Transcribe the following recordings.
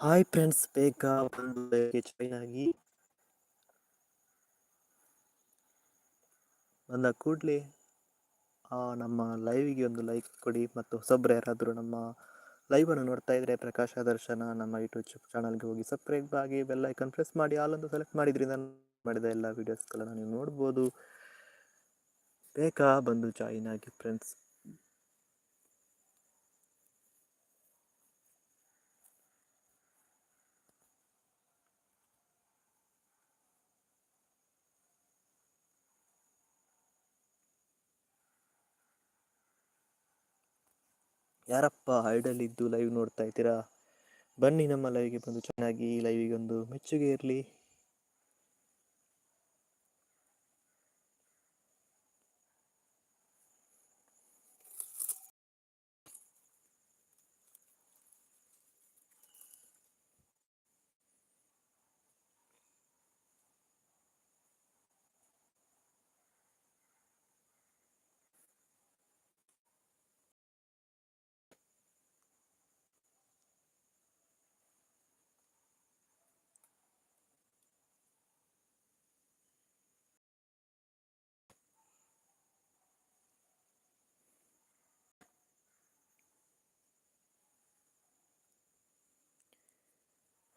Hi friends ಬೇಕಾ ಒಂದು join ಆಗಿ ಬಂದ ಕೂಡಲೇ ನಮ್ಮ ಲೈವಿಗೆ ಒಂದು ಲೈಕ್ ಕೊಡಿ ಮತ್ತು ಹೊಸಬ್ರು ಯಾರಾದರೂ ನಮ್ಮ ಲೈವನ್ನು ನೋಡ್ತಾ ಇದ್ದರೆ ಪ್ರಕಾಶ ದರ್ಶನ ನಮ್ಮ ಯೂಟ್ಯೂಬ್ ಚಾನಲ್ಗೆ ಹೋಗಿ ಸಬ್ಸ್ಕ್ರೈಬ್ ಆಗಿ ಬೆಲ್ ಐಕನ್ ಪ್ರೆಸ್ ಮಾಡಿ ಆಲೊಂದು ಸೆಲೆಕ್ಟ್ ಮಾಡಿದ್ರಿಂದ ಮಾಡಿದ ಎಲ್ಲ ವೀಡಿಯೋಸ್ಗಳನ್ನು ನೀವು ನೋಡ್ಬೋದು. ಬೇಕಾ ಬಂದು ಜಾಯಿನ್ ಆಗಿ ಫ್ರೆಂಡ್ಸ್ ಯಾರಪ್ಪ ಇದ್ದು ಲೈವ್ ನೋಡ್ತಾ ಇದ್ದೀರಾ? ಬನ್ನಿ ನಮ್ಮ ಲೈವ್ಗೆ ಬಂದು ಚೆನ್ನಾಗಿ ಲೈವಿಗೆ ಒಂದು ಮೆಚ್ಚುಗೆ ಇರಲಿ.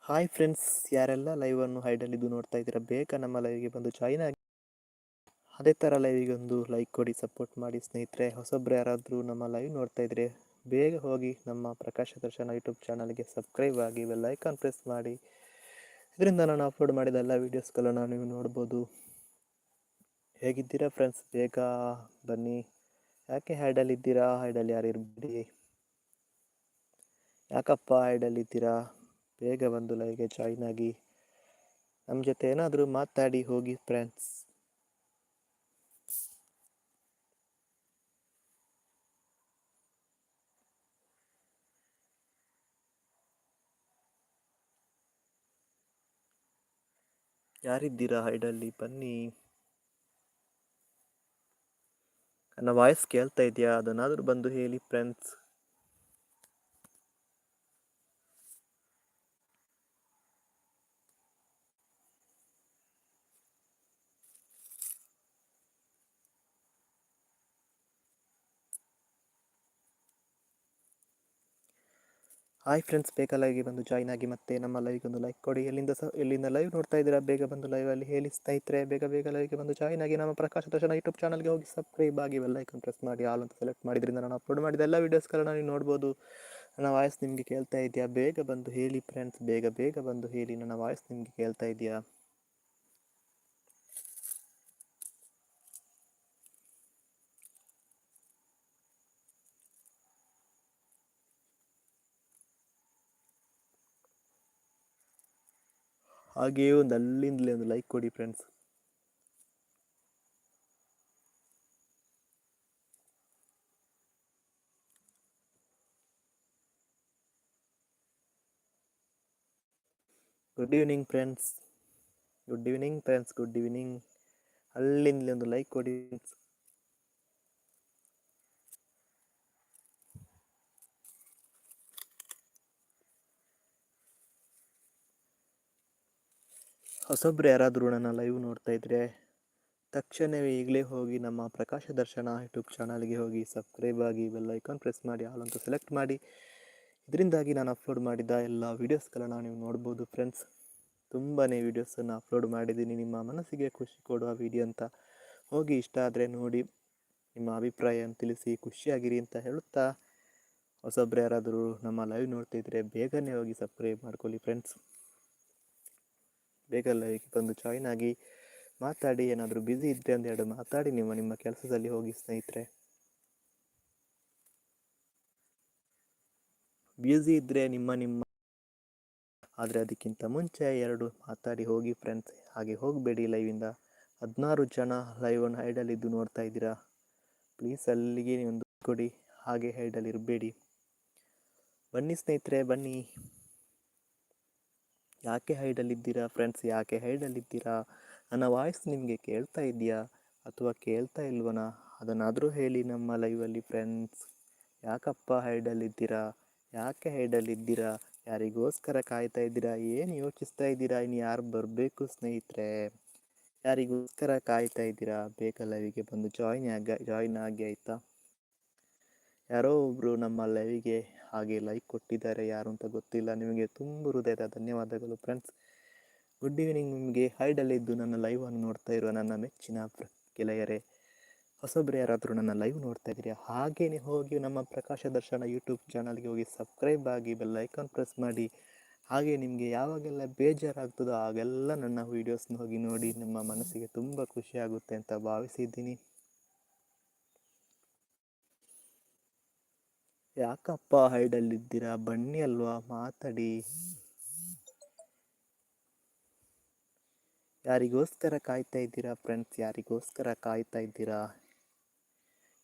ಹಾಯ್ ಫ್ರೆಂಡ್ಸ್ ಯಾರೆಲ್ಲ ಲೈವನ್ನು ಹೈಡಲ್ಲಿದ್ದು ನೋಡ್ತಾ ಇದ್ದೀರಾ, ಬೇಗ ನಮ್ಮ ಲೈವ್ಗೆ ಬಂದು ಜಾಯಿನ್ ಆಗಿ. ಅದೇ ಥರ ಲೈವಿಗೆ ಒಂದು ಲೈಕ್ ಕೊಡಿ ಸಪೋರ್ಟ್ ಮಾಡಿ ಸ್ನೇಹಿತರೆ. ಹೊಸೊಬ್ಬರು ಯಾರಾದರೂ ನಮ್ಮ ಲೈವ್ ನೋಡ್ತಾ ಇದ್ರೆ ಬೇಗ ಹೋಗಿ ನಮ್ಮ ಪ್ರಕಾಶ ದರ್ಶನ ಯೂಟ್ಯೂಬ್ ಚಾನಲ್ಗೆ ಸಬ್ಸ್ಕ್ರೈಬ್ ಆಗಿ ಬೆಲ್ ಐಕಾನ್ ಪ್ರೆಸ್ ಮಾಡಿ. ಇದರಿಂದ ನಾನು ಅಪ್ಲೋಡ್ ಮಾಡಿದ ಎಲ್ಲ ವೀಡಿಯೋಸ್ಗಳನ್ನು ನೀವು ನೋಡ್ಬೋದು. ಹೇಗಿದ್ದೀರಾ ಫ್ರೆಂಡ್ಸ್ ಬೇಗ ಬನ್ನಿ. ಯಾಕೆ ಹೈಡಲ್ಲಿದ್ದೀರಾ ಹೈಡಲ್ಲಿ ಯಾರು ಇರ್ಬಿಡಿ. ಯಾಕಪ್ಪ ಹೈಡಲ್ಲಿದ್ದೀರಾ ಬೇಗ ಬಂದು ಲೈವ್ಗೆ ಜಾಯ್ನ್ ಆಗಿ ನಮ್ಮ ಜೊತೆ ಏನಾದರೂ ಮಾತಾಡಿ ಹೋಗಿ ಫ್ರೆಂಡ್ಸ್ ಯಾರಿದ್ದೀರಾ ಹೈಡಲ್ಲಿ ಬನ್ನಿ. ನನ್ನ ವಾಯ್ಸ್ ಕೇಳ್ತಾ ಇದೆಯಾ? ಅದನ್ನಾದರೂ ಬಂದು ಹೇಳಿ ಫ್ರೆಂಡ್ಸ್ ಹಾಯ್ ಫ್ರೆಂಡ್ಸ್ ಬೇಗ ಲೈವ್ಗೆ ಬಂದು ಜಾಯ್ನ್ ಆಗಿ ಮತ್ತೆ ನಮ್ಮ ಲೈವ್ಗೆ ಒಂದು ಲೈಕ್ ಕೊಡಿ. ಎಲ್ಲಿಂದ ಸಹ ಎಲ್ಲಿಂದ ಲೈವ್ ನೋಡ್ತಾ ಇದ್ದೀರಾ? ಬೇಗ ಬಂದು ಲೈವಲ್ಲಿ ಹೇಳಿ ಸ್ನೇಹಿತರೆ, ಬೇಗ ಬೇಗ ಲೈವ್ಗೆ ಬಂದು ಜಾಯ್ನ್ ಆಗಿ ನಮ್ಮ ಪ್ರಕಾಶ ದರ್ಶನ ಯೂಟ್ಯೂಬ್ ಚಾನಲ್ಗೆ ಹೋಗಿ ಸಬ್ಸ್ಕ್ರೈಬ್ ಆಗಿ ಬೆಲ್ ಐಕನ್ ಪ್ರೆಸ್ ಮಾಡಿ. ಆಲ್ ಅಂತ ಸೆಲೆಕ್ಟ್ ಮಾಡಿದ್ರಿಂದ ನಾನು ಅಪ್ಲೋಡ್ ಮಾಡಿದ ಎಲ್ಲ ವೀಡಿಯೋಸ್ಗಳನ್ನ ನೀವು ನೋಡ್ಬೋದು. ನನ್ನ ವಾಯ್ಸ್ ನಿಮಗೆ ಕೇಳ್ತಾ ಇದೆಯಾ? ಬೇಗ ಬಂದು ಹೇಳಿ ಫ್ರೆಂಡ್ಸ್ ಬೇಗ ಬೇಗ ಬಂದು ಹೇಳಿ ನನ್ನ ವಾಯ್ಸ್ ನಿಮಗೆ ಕೇಳ್ತಾ ಇದೆಯಾ? ಹಾಗೆಯೇ ಒಂದು ಅಲ್ಲಿಂದಲೇ ಒಂದು ಲೈಕ್ ಕೊಡಿ friends good evening friends good evening friends good evening ಅಲ್ಲಿಂದಲೇ ಒಂದು ಲೈಕ್ ಕೊಡಿ ಫ್ರೆಂಡ್ಸ್ ಹೊಸಬ್ರು ಯಾರಾದರೂ ನನ್ನ ಲೈವ್ ನೋಡ್ತಾ ಇದ್ರೆ, ತಕ್ಷಣವೇ ಈಗಲೇ ಹೋಗಿ ನಮ್ಮ ಪ್ರಕಾಶ ದರ್ಶನ ಯೂಟ್ಯೂಬ್ ಚಾನಲ್ಗೆ ಹೋಗಿ ಸಬ್ಸ್ಕ್ರೈಬ್ ಆಗಿ ಬೆಲ್ ಐಕಾನ್ ಪ್ರೆಸ್ ಮಾಡಿ ಅಂತ ಸೆಲೆಕ್ಟ್ ಮಾಡಿ. ಇದರಿಂದಾಗಿ ನಾನು ಅಪ್ಲೋಡ್ ಮಾಡಿದ ಎಲ್ಲ ವೀಡಿಯೋಸ್ಗಳನ್ನು ನೀವು ನೋಡ್ಬೋದು ಫ್ರೆಂಡ್ಸ್ ತುಂಬಾ ವೀಡಿಯೋಸನ್ನು ಅಪ್ಲೋಡ್ ಮಾಡಿದ್ದೀನಿ. ನಿಮ್ಮ ಮನಸ್ಸಿಗೆ ಖುಷಿ ಕೊಡುವ ವಿಡಿಯೋ ಅಂತ ಹೋಗಿ ಇಷ್ಟ ಆದರೆ ನೋಡಿ, ನಿಮ್ಮ ಅಭಿಪ್ರಾಯ ತಿಳಿಸಿ ಖುಷಿಯಾಗಿರಿ ಅಂತ ಹೇಳುತ್ತಾ. ಹೊಸೊಬ್ರು ಯಾರಾದರೂ ನಮ್ಮ ಲೈವ್ ನೋಡ್ತಿದ್ರೆ ಬೇಗನೆ ಹೋಗಿ ಸಬ್ಸ್ಕ್ರೈಬ್ ಮಾಡ್ಕೊಳ್ಳಿ ಫ್ರೆಂಡ್ಸ್ ಬೇಗ ಲೈವ್ಗೆ ಬಂದು ಜಾಯ್ನ್ ಆಗಿ ಮಾತಾಡಿ, ಏನಾದರೂ ಬ್ಯುಸಿ ಇದ್ದರೆ ಒಂದೆರಡು ಮಾತಾಡಿ ನಿಮ್ಮ ನಿಮ್ಮ ಕೆಲಸದಲ್ಲಿ ಹೋಗಿ ಸ್ನೇಹಿತರೆ. ಬ್ಯುಸಿ ಇದ್ದರೆ ನಿಮ್ಮ ನಿಮ್ಮ. ಆದರೆ ಅದಕ್ಕಿಂತ ಮುಂಚೆ ಎರಡು, ಮಾತಾಡಿ ಹೋಗಿ ಫ್ರೆಂಡ್ಸ್ ಹಾಗೆ ಹೋಗಬೇಡಿ ಲೈವಿಂದ ಹದಿನಾರು ಜನ ಲೈವನ್ನು ಹೈಡಲ್ಲಿದ್ದು ನೋಡ್ತಾ ಇದ್ದೀರಾ? ಪ್ಲೀಸ್ ಅಲ್ಲಿಗೆ ಒಂದು ಕೊಡಿ, ಹಾಗೆ ಹೈಡಲ್ಲಿ ಇರಬೇಡಿ. ಬನ್ನಿ ಸ್ನೇಹಿತರೆ, ಬನ್ನಿ. ಯಾಕೆ ಹೈಡಲ್ಲಿದ್ದೀರಾ ಫ್ರೆಂಡ್ಸ್? ಯಾಕೆ ಹೈಡಲ್ಲಿದ್ದೀರಾ? ನನ್ನ ವಾಯ್ಸ್ ನಿಮಗೆ ಕೇಳ್ತಾ ಇದೆಯಾ ಅಥವಾ ಕೇಳ್ತಾ ಇಲ್ವನ? ಅದನ್ನಾದರೂ ಹೇಳಿ ನಮ್ಮ ಲೈವಲ್ಲಿ ಫ್ರೆಂಡ್ಸ್. ಯಾಕಪ್ಪ ಹೈಡಲ್ಲಿದ್ದೀರಾ? ಯಾಕೆ ಹೈಡಲ್ಲಿದ್ದೀರಾ? ಯಾರಿಗೋಸ್ಕರ ಕಾಯ್ತಾ ಇದ್ದೀರಾ? ಏನು ಯೋಚಿಸ್ತಾ ಇದ್ದೀರಾ? ಇನ್ನು ಯಾರು ಬರಬೇಕು ಸ್ನೇಹಿತರೆ? ಯಾರಿಗೋಸ್ಕರ ಕಾಯ್ತಾ ಇದ್ದೀರಾ? ಬೇಗ ಲೈವಿಗೆ ಬಂದು ಜಾಯ್ನ್ ಆಗ ಜಾಯ್ನ್ ಆಗಿ ಆಯಿತಾ? ಯಾರೋ ಒಬ್ಬರು ನಮ್ಮ ಲೈವಿಗೆ ಹಾಗೆ ಲೈಕ್ ಕೊಟ್ಟಿದ್ದಾರೆ, ಯಾರು ಅಂತ ಗೊತ್ತಿಲ್ಲ. ನಿಮಗೆ ತುಂಬ ಹೃದಯದ ಧನ್ಯವಾದಗಳು ಫ್ರೆಂಡ್ಸ್ ಗುಡ್ ಈವ್ನಿಂಗ್ ನಿಮಗೆ. ಹೈಡಲ್ಲಿದ್ದು ನನ್ನ ಲೈವನ್ನು ನೋಡ್ತಾ ಇರುವ ನನ್ನ ಮೆಚ್ಚಿನ ಗೆಳೆಯರೇ ಹೊಸೊಬ್ಬರು ಯಾರಾದರೂ ನನ್ನ ಲೈವ್ ನೋಡ್ತಾ ಇದ್ದೀರಾ? ಹಾಗೇ ಹೋಗಿ ನಮ್ಮ ಪ್ರಕಾಶ ದರ್ಶನ ಯೂಟ್ಯೂಬ್ ಚಾನಲ್ಗೆ ಹೋಗಿ ಸಬ್ಸ್ಕ್ರೈಬ್ ಆಗಿ ಬೆಲ್ ಐಕಾನ್ ಪ್ರೆಸ್ ಮಾಡಿ. ಹಾಗೆ ನಿಮಗೆ ಯಾವಾಗೆಲ್ಲ ಬೇಜಾರಾಗ್ತದೋ ಆಗೆಲ್ಲ ನನ್ನ ವೀಡಿಯೋಸ್ನ ಹೋಗಿ ನೋಡಿ, ನಿಮ್ಮ ಮನಸ್ಸಿಗೆ ತುಂಬ ಖುಷಿಯಾಗುತ್ತೆ ಅಂತ ಭಾವಿಸಿದ್ದೀನಿ. ಯಾಕಪ್ಪ ಹೈಡಲ್ಲಿದ್ದೀರಾ? ಬನ್ನಿ ಅಲ್ವಾ, ಮಾತಾಡಿ. ಯಾರಿಗೋಸ್ಕರ ಕಾಯ್ತಾ ಇದ್ದೀರಾ ಫ್ರೆಂಡ್ಸ್ ಯಾರಿಗೋಸ್ಕರ ಕಾಯ್ತಾ ಇದ್ದೀರಾ?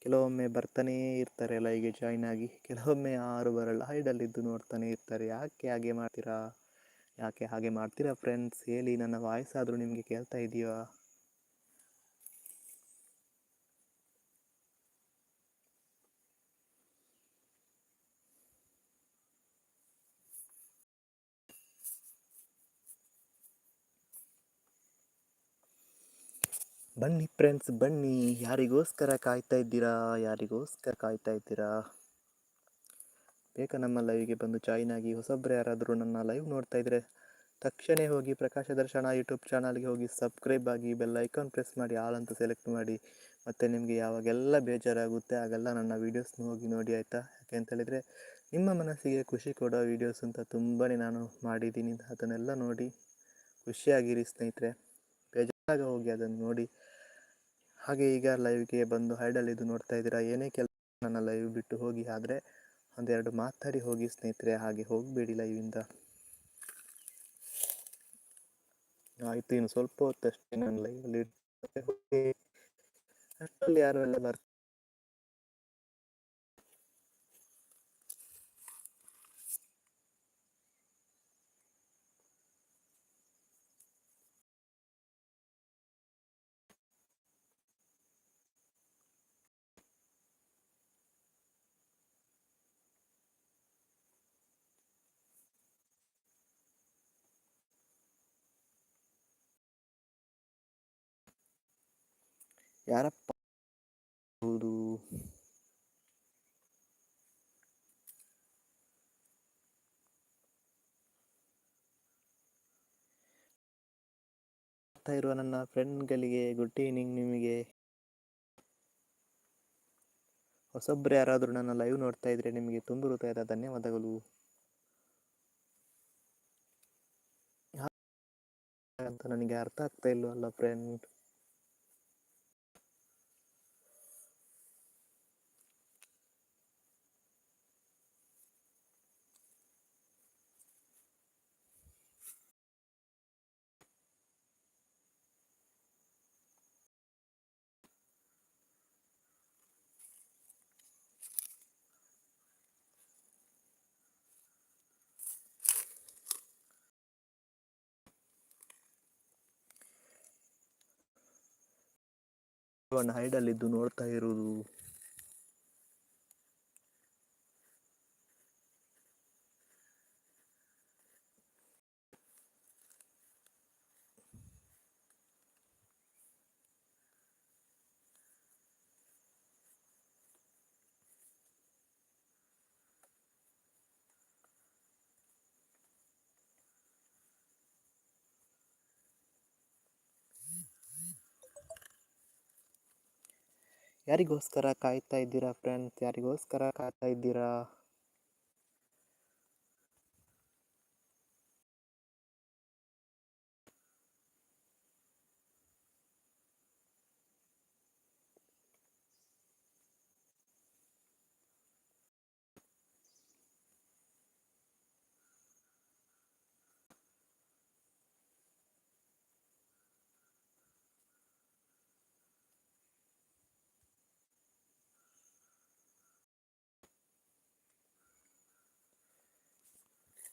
ಕೆಲವೊಮ್ಮೆ ಬರ್ತಾನೇ ಇರ್ತಾರೆ ಲೈಗೆ ಜಾಯ್ನ್ ಆಗಿ. ಕೆಲವೊಮ್ಮೆ ಯಾರು ಬರಲ್ಲ, ಹೈಡಲ್ಲಿದ್ದು ನೋಡ್ತಾನೆ ಇರ್ತಾರೆ. ಯಾಕೆ ಹಾಗೆ ಮಾಡ್ತೀರಾ? ಯಾಕೆ ಹಾಗೆ ಮಾಡ್ತೀರಾ ಫ್ರೆಂಡ್ಸ್ ಹೇಳಿ, ನನ್ನ ವಾಯ್ಸ್ ಆದರೂ ನಿಮಗೆ ಕೇಳ್ತಾ ಇದೆಯಾ? ಬನ್ನಿ ಫ್ರೆಂಡ್ಸ್ ಬನ್ನಿ. ಯಾರಿಗೋಸ್ಕರ ಕಾಯ್ತಾ ಇದ್ದೀರಾ? ಯಾರಿಗೋಸ್ಕರ ಕಾಯ್ತಾ ಇದ್ದೀರಾ? ಬೇಗ ನಮ್ಮ ಲೈವ್ಗೆ ಬಂದು ಜಾಯ್ನ್ ಆಗಿ ಹೊಸೊಬ್ಬರು ಯಾರಾದರೂ ನನ್ನ ಲೈವ್ ನೋಡ್ತಾ ಇದ್ರೆ ತಕ್ಷಣ ಹೋಗಿ ಪ್ರಕಾಶ ದರ್ಶನ ಯೂಟ್ಯೂಬ್ ಚಾನಲ್ಗೆ ಹೋಗಿ ಸಬ್ಸ್ಕ್ರೈಬ್ ಆಗಿ ಬೆಲ್ ಐಕಾನ್ ಪ್ರೆಸ್ ಮಾಡಿ ಆಲ್ ಅಂತ ಸೆಲೆಕ್ಟ್ ಮಾಡಿ. ಮತ್ತು ನಿಮಗೆ ಯಾವಾಗೆಲ್ಲ ಬೇಜಾರಾಗುತ್ತೆ ಆಗೆಲ್ಲ ನನ್ನ ವೀಡಿಯೋಸ್ನ ಹೋಗಿ ನೋಡಿ, ಆಯಿತಾ? ಯಾಕೆ ಅಂತ ಹೇಳಿದರೆ, ನಿಮ್ಮ ಮನಸ್ಸಿಗೆ ಖುಷಿ ಕೊಡೋ ವೀಡಿಯೋಸ್ ಅಂತ ತುಂಬಾ ನಾನು ಮಾಡಿದ್ದೀನಿ. ಅದನ್ನೆಲ್ಲ ನೋಡಿ ಖುಷಿಯಾಗಿರಿ ಸ್ನೇಹಿತರೆ. ಬೇಜಾರಾಗ ಹೋಗಿ ಅದನ್ನು ನೋಡಿ. ಹಾಗೆ ಈಗ ಲೈವ್ಗೆ ಬಂದು ಹೈಡಲ್ ಇದು ನೋಡ್ತಾ ಇದ್ದೀರಾ? ಏನೇ ಕೆಲಸ ನನ್ನ ಲೈವ್ ಬಿಟ್ಟು ಹೋಗಿ ಆದರೆ ಒಂದೆರಡು ಮಾತಾಡಿ ಹೋಗಿ ಸ್ನೇಹಿತರೆ, ಹಾಗೆ ಹೋಗಬೇಡಿ ಲೈವಿಂದ ಆಯಿತು, ಇನ್ನು ಸ್ವಲ್ಪ ಹೊತ್ತಷ್ಟೇ ನಾನು ಲೈವಲ್ಲಿ ಅಷ್ಟರಲ್ಲಿ ಯಾರು ಎಲ್ಲ ಯಾರಪ್ಪ? ಹೌದು. ಇರುವ ನನ್ನ ಫ್ರೆಂಡ್ಗಳಿಗೆ ಗುಡ್ ಈವ್ನಿಂಗ್ ನಿಮಗೆ. ಹೊಸೊಬ್ರು ಯಾರಾದರೂ ನನ್ನ ಲೈವ್ ನೋಡ್ತಾ ಇದ್ರೆ ನಿಮಗೆ ತುಂಬ ಹೃದಯದ ಧನ್ಯವಾದಗಳು. ಅಂತ ನನಗೆ ಅರ್ಥ ಆಗ್ತಾ ಇಲ್ವಲ್ಲ ಫ್ರೆಂಡ್ ಹೈಡಲ್ಲಿದ್ದು ನೋಡ್ತಾ ಇರುವುದು. ಯಾರಿಗೋಸ್ಕರ ಕಾಯ್ತಾ ಇದ್ದೀರಾ ಫ್ರೆಂಡ್ಸ್ ಯಾರಿಗೋಸ್ಕರ ಕಾಯ್ತಾ ಇದ್ದೀರಾ?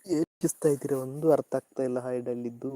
ಯೋಚಿಸ್ತಾ ಇದ್ದೀರಾ? ಒಂದು ಅರ್ಥ ಆಗ್ತಾ ಇಲ್ಲ ಹೈಡಲ್ಲಿದ್ದು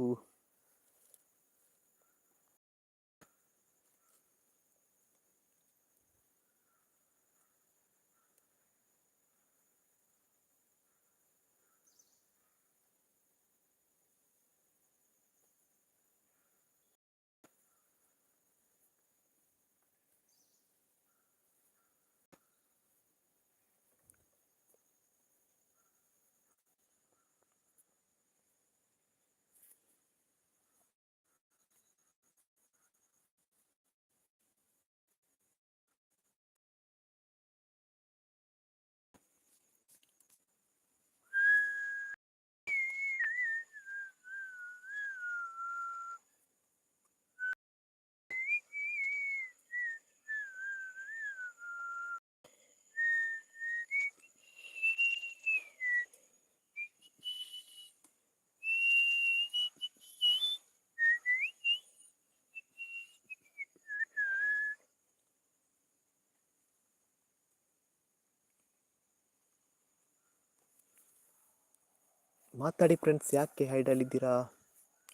ಮಾತಾಡಿ ಫ್ರೆಂಡ್ಸ್ ಯಾಕೆ ಹೈಡಲ್ಲಿದ್ದೀರಾ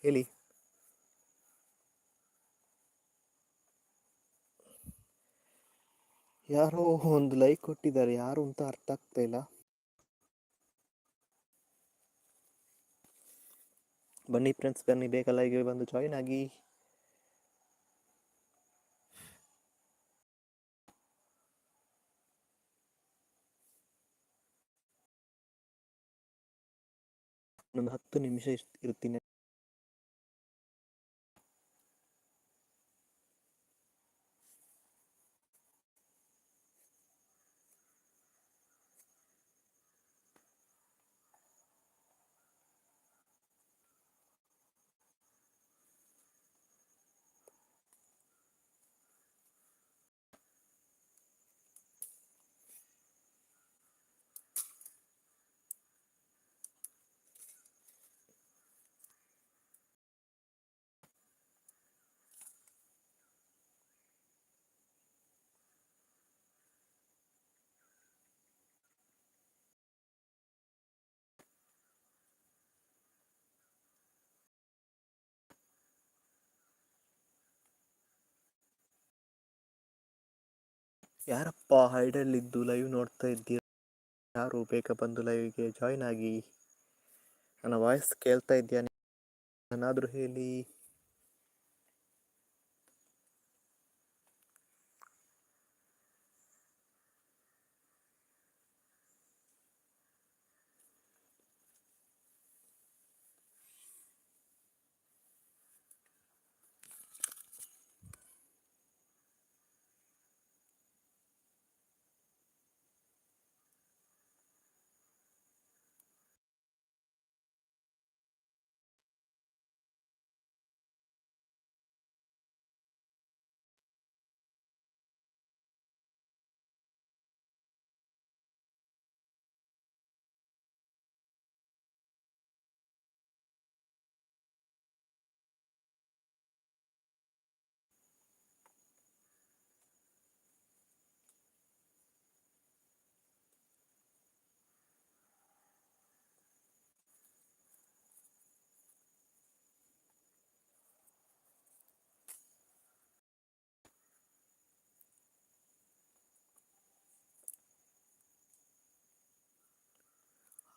ಹೇಳಿ. ಯಾರೋ ಒಂದು ಲೈಕ್ ಕೊಟ್ಟಿದ್ದಾರೆ, ಯಾರು ಅಂತ ಅರ್ಥ ಆಗ್ತಾ ಇಲ್ಲ. ಬನ್ನಿ ಫ್ರೆಂಡ್ಸ್ ಬನ್ನಿ, ಬೇಗ ಈಗ ಬಂದು ಜಾಯಿನ್ ಆಗಿ. ಒಂದು ಹತ್ತು ನಿಮಿಷ ಇರ್- ಇರ್ತೀನಿ ಯಾರಪ್ಪ ಹೈಡಲ್ಲಿದ್ದು ಲೈವ್ ನೋಡ್ತಾ ಇದ್ದೀರಾ? ಯಾರು ಬೇಗ ಬಂದು ಲೈವ್ಗೆ ಜಾಯ್ನ್ ಆಗಿ? ನನ್ನ ವಾಯ್ಸ್ ಕೇಳ್ತಾ ಇದೆಯಾ? ಏನಾದರೂ ಹೇಳಿ.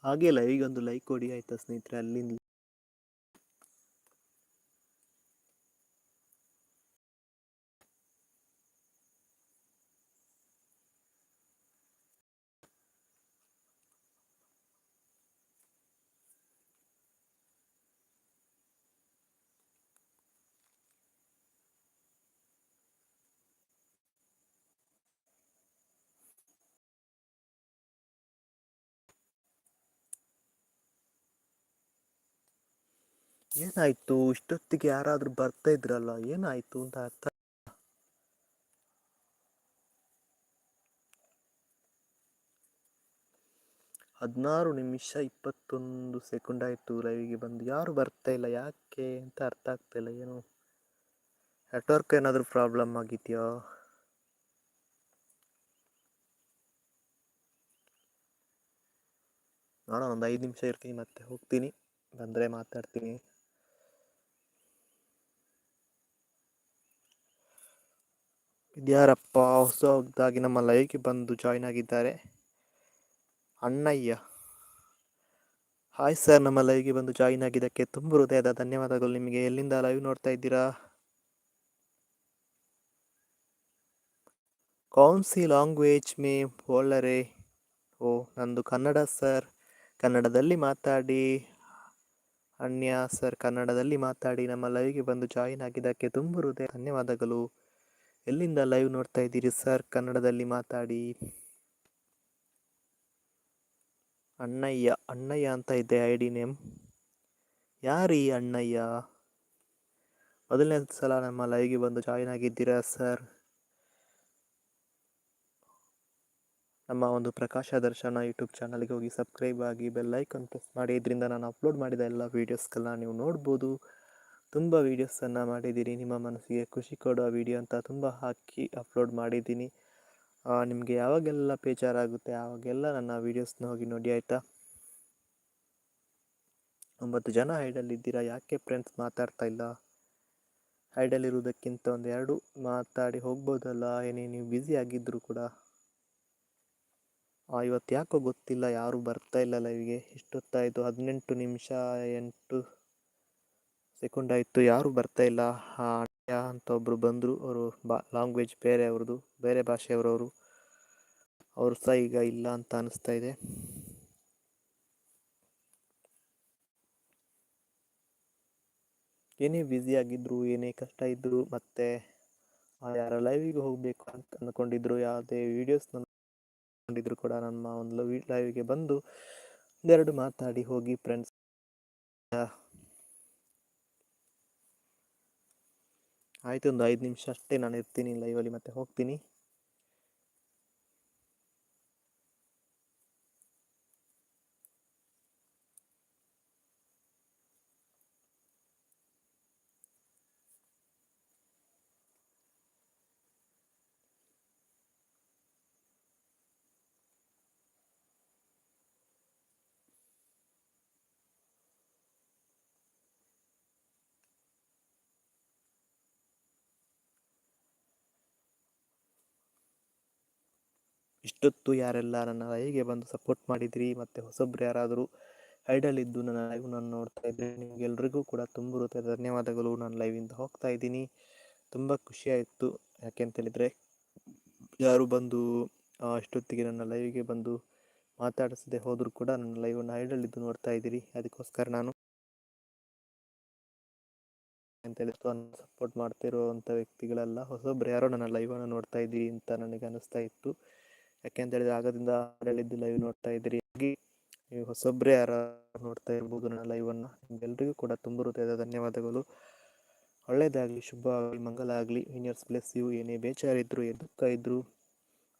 ಹಾಗೆ ಈಗ ಒಂದು ಲೈಕ್ ಕೊಡಿ ಆಯ್ತಾ ಸ್ನೇಹಿತರೆ ಅಲ್ಲಿಂದ. ಏನಾಯ್ತು? ಇಷ್ಟೊತ್ತಿಗೆ ಯಾರಾದ್ರೂ ಬರ್ತಾ ಇದ್ರಲ್ಲ, ಏನಾಯ್ತು ಅಂತ ಅರ್ಥ ಹದಿನಾರು ನಿಮಿಷ ಇಪ್ಪತ್ತೊಂದು ಸೆಕೆಂಡ್ ಆಯ್ತು ಲೈವಿಗೆ ಬಂದು. ಯಾರು ಬರ್ತಾ ಇಲ್ಲ, ಯಾಕೆ ಅಂತ ಅರ್ಥ ಆಗ್ತಾ ಇಲ್ಲ, ಏನು? ನೆಟ್ವರ್ಕ್ ಏನಾದರೂ ಪ್ರಾಬ್ಲಮ್ ಆಗಿದೆಯಾ? ನೋಡೋಣ, ಒಂದು ಐದು ನಿಮಿಷ ಇರ್ತೀನಿ ಮತ್ತೆ, ಹೋಗ್ತೀನಿ, ಬಂದರೆ ಮಾತಾಡ್ತೀನಿ. ಇದ್ಯಾರಪ್ಪ ಹೊಸದಾಗಿ ನಮ್ಮ ಲೈವ್ಗೆ ಬಂದು ಜಾಯ್ನ್ ಆಗಿದ್ದಾರೆ. ಅಣ್ಣಯ್ಯ. ಹಾಯ್ ಸರ್ ನಮ್ಮ ಲೈವ್ಗೆ ಬಂದು ಜಾಯಿನ್ ಆಗಿದ್ದಕ್ಕೆ ತುಂಬ ಹೃದಯದ ಧನ್ಯವಾದಗಳು ನಿಮಗೆ. ಎಲ್ಲಿಂದ ಲೈವ್ ನೋಡ್ತಾ ಇದ್ದೀರಾ? ಕೌನ್ ಸಿ ಮೇ ಒಳ್ಳರೆ. ಓ, ನಂದು ಕನ್ನಡ ಸರ್ ಕನ್ನಡದಲ್ಲಿ ಮಾತಾಡಿ. ಅನ್ಯ ಸರ್ ಕನ್ನಡದಲ್ಲಿ ಮಾತಾಡಿ. ನಮ್ಮ ಲೈವ್ಗೆ ಬಂದು ಜಾಯಿನ್ ಆಗಿದ್ದಕ್ಕೆ ತುಂಬ ಹೃದಯ ಧನ್ಯವಾದಗಳು. ಎಲ್ಲಿಂದ ಲೈವ್ ನೋಡ್ತಾ ಇದ್ದೀರಿ ಸರ್ ಕನ್ನಡದಲ್ಲಿ ಮಾತಾಡಿ. ಅಣ್ಣಯ್ಯ ಅಣ್ಣಯ್ಯ ಅಂತ ಇದೆ ಐ ಡಿ ನೇಮ್ ಯಾರೀ ಅಣ್ಣಯ್ಯ? ಮೊದಲನೇ ಸಲ ನಮ್ಮ ಲೈವ್ಗೆ ಬಂದು ಜಾಯಿನ್ ಆಗಿದ್ದೀರಾ ಸರ್ ನಮ್ಮ ಒಂದು ಪ್ರಕಾಶ ದರ್ಶನ ಯೂಟ್ಯೂಬ್ ಚಾನಲ್ಗೆ ಹೋಗಿ ಸಬ್ಸ್ಕ್ರೈಬ್ ಆಗಿ ಬೆಲ್ ಐಕನ್ ಪ್ರೆಸ್ ಮಾಡಿ. ಇದರಿಂದ ನಾನು ಅಪ್ಲೋಡ್ ಮಾಡಿದ ಎಲ್ಲ ವೀಡಿಯೋಸ್ಗಳನ್ನ ನೀವು ನೋಡ್ಬೋದು. ತುಂಬ ವೀಡಿಯೋಸನ್ನು ಮಾಡಿದ್ದೀನಿ ನಿಮ್ಮ ಮನಸ್ಸಿಗೆ ಖುಷಿ ಕೊಡೋ ವೀಡಿಯೋ ಅಂತ ತುಂಬ ಹಾಕಿ ಅಪ್ಲೋಡ್ ಮಾಡಿದ್ದೀನಿ. ನಿಮಗೆ ಯಾವಾಗೆಲ್ಲ ಬೇಜಾರಾಗುತ್ತೆ ಆವಾಗೆಲ್ಲ ನನ್ನ ವೀಡಿಯೋಸ್ನ ಹೋಗಿ ನೋಡಿ, ಆಯಿತಾ? ಒಂಬತ್ತು ಜನ ಹೈಡಲ್ಲಿದ್ದೀರಾ ಯಾಕೆ ಫ್ರೆಂಡ್ಸ್ ಮಾತಾಡ್ತಾ ಇಲ್ಲ? ಹೈಡಲ್ಲಿರುವುದಕ್ಕಿಂತ ಒಂದು ಎರಡು ಮಾತಾಡಿ ಹೋಗ್ಬೋದಲ್ಲ? ಏನೇ, ನೀವು ಬ್ಯುಸಿ ಆಗಿದ್ದರೂ ಕೂಡ. ಇವತ್ತು ಯಾಕೋ ಗೊತ್ತಿಲ್ಲ, ಯಾರು ಬರ್ತಾ ಇಲ್ಲ ಲೈವ್ಗೆ. ಇಷ್ಟೊತ್ತಾಯಿತು, ಹದಿನೆಂಟು ನಿಮಿಷ ಎಂಟು ಸೆಕೆಂಡ್ ಆಯಿತು ಯಾರು ಬರ್ತಾ ಇಲ್ಲ. ಅಂತ ಒಬ್ಬರು ಬಂದರು. ಅವರು ಬಾ ಲ್ಯಾಂಗ್ವೇಜ್ ಬೇರೆ ಅವ್ರದ್ದು ಬೇರೆ ಭಾಷೆಯವರವರು. ಅವರು ಸಹ ಈಗ ಇಲ್ಲ ಅಂತ ಅನಿಸ್ತಾ ಇದೆ. ಏನೇ ಬ್ಯುಸಿ ಆಗಿದ್ರು, ಏನೇ ಕಷ್ಟ ಇದ್ದರು ಮತ್ತು ಯಾರ ಲೈವಿಗೆ ಹೋಗಬೇಕು ಅಂತ ಅಂದ್ಕೊಂಡಿದ್ರು ಯಾವುದೇ ವೀಡಿಯೋಸ್ ನೋಡಿದ್ರು ಕೂಡ ನಮ್ಮ ಒಂದು ಲೈವಿಗೆ ಬಂದು ಒಂದೆರಡು ಮಾತಾಡಿ ಹೋಗಿ ಫ್ರೆಂಡ್ಸ್ ಆಯಿತು ಒಂದು ಐದು ನಿಮಿಷ ಅಷ್ಟೇ ನಾನು ಇರ್ತೀನಿ ಲೈವಲ್ಲಿ ಮತ್ತೆ ಹೋಗ್ತೀನಿ. ಇಷ್ಟೊತ್ತು ಯಾರೆಲ್ಲ ನನ್ನ ಲೈವ್ಗೆ ಬಂದು ಸಪೋರ್ಟ್ ಮಾಡಿದ್ರಿ ಮತ್ತು ಹೊಸೊಬ್ರು ಯಾರಾದರೂ ಇದ್ದು ನನ್ನ ಲೈವ್ನನ್ನು ನೋಡ್ತಾ ಇದ್ದರೆ ನಿಮಗೆಲ್ರಿಗೂ ಕೂಡ ತುಂಬ ಇರುತ್ತೆ ಧನ್ಯವಾದಗಳು. ನಾನು ಲೈವಿಂದ ಹೋಗ್ತಾ ಇದ್ದೀನಿ. ತುಂಬ ಖುಷಿಯಾಯಿತು ಯಾಕೆ ಅಂತೇಳಿದರೆ ಯಾರು ಬಂದು ಅಷ್ಟೊತ್ತಿಗೆ ನನ್ನ ಲೈವ್ಗೆ ಬಂದು ಮಾತಾಡಿಸದೆ ಹೋದರೂ ಕೂಡ ನನ್ನ ಲೈವನ್ನು ಇದ್ದು ನೋಡ್ತಾ ಇದ್ದೀರಿ. ಅದಕ್ಕೋಸ್ಕರ ನಾನು ಅಂತೇಳಿ ಸಪೋರ್ಟ್ ಮಾಡ್ತಿರುವಂಥ ವ್ಯಕ್ತಿಗಳೆಲ್ಲ, ಹೊಸೊಬ್ರು ಯಾರೋ ನನ್ನ ಲೈವನ್ನು ನೋಡ್ತಾ ಇದ್ದೀರಿ ಅಂತ ನನಗೆ ಅನಿಸ್ತಾ ಇತ್ತು. ಯಾಕೆಂತ ಹೇಳಿದ್ರೆ ಆಗದಿಂದ ಆಡಳಿದ್ದು ಲೈವ್ ನೋಡ್ತಾ ಇದ್ದೀರಿ. ನೀವು ಹೊಸೊಬ್ಬರೇ ಯಾರ ನೋಡ್ತಾ ಇರ್ಬೋದು ನನ್ನ ಲೈವನ್ನು ನಿಮ್ಗೆಲ್ರಿಗೂ ಕೂಡ ತುಂಬ ಹೃದಯದ ಧನ್ಯವಾದಗಳು. ಒಳ್ಳೇದಾಗ್ಲಿ, ಶುಭ ಆಗಲಿ, ಮಂಗಲ ಆಗಲಿ. ಯೂನಿಯರ್ಸ್ ಪ್ಲಸ್ ಯು ಏನೇ ಬೇಚಾರಿದ್ರು ದುಃಖ ಇದ್ರು,